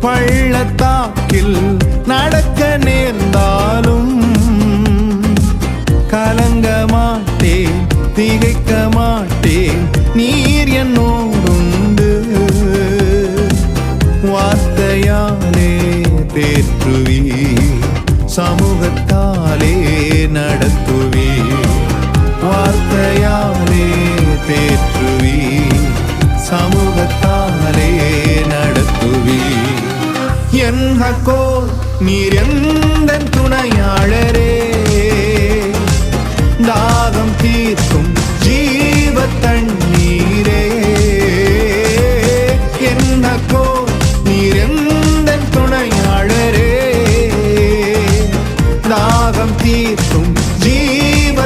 பள்ளத்தாக்கில் நடக்க நேர்ந்தாலும் கலங்க மாட்டேன் திகைக்க மாட்டேன். நீர் என்னோடுண்டு. வார்த்தையாலே தேற்றுவி சமூகத்தால் என் ஹக்கோ நீர் எந்த துணையாளரே? தாகம் தீர்க்கும் ஜீவ தண்ணீரே என் ஹக்கோ நீர் எந்த துணையாளரே? தாகம் தீர்க்கும் ஜீவ